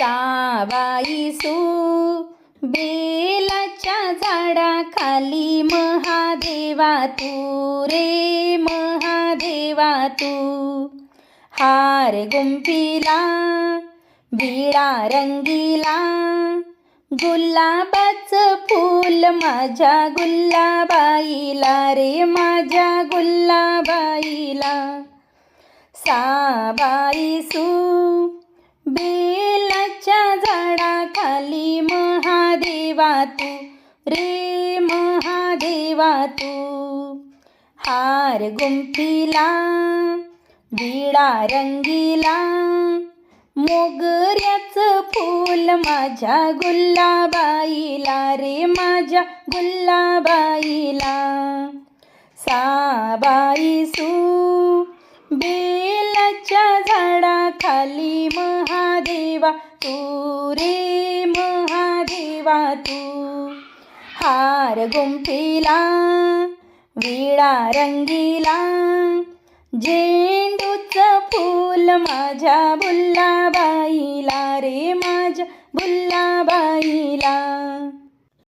सावाईसू बेलाच्या झाडाखाली महादेवा तू रे महादेवा तू हार गुंफिला बिळा रंगीला गुलाबाचं फूल माझ्या गुल्लाबाईला रे माझ्या गुल्लाबाईला साबाईसू बे महादेवा तू रे महादेवा तू. हार गुंफिला विडा रंगीला मोगऱ्याचं फूल माझ्या गुल्लाबाईला रे माझ्या गुल्लाबाईला साबाई सू बेलाच्या झाडाखाली महादेवा तू रे महादेवा तू हार गुंफिला विळा रंगीला झेंडूचं फूल माझ्या बुल्लाबाईला रे माझ्या बुल्लाबाईला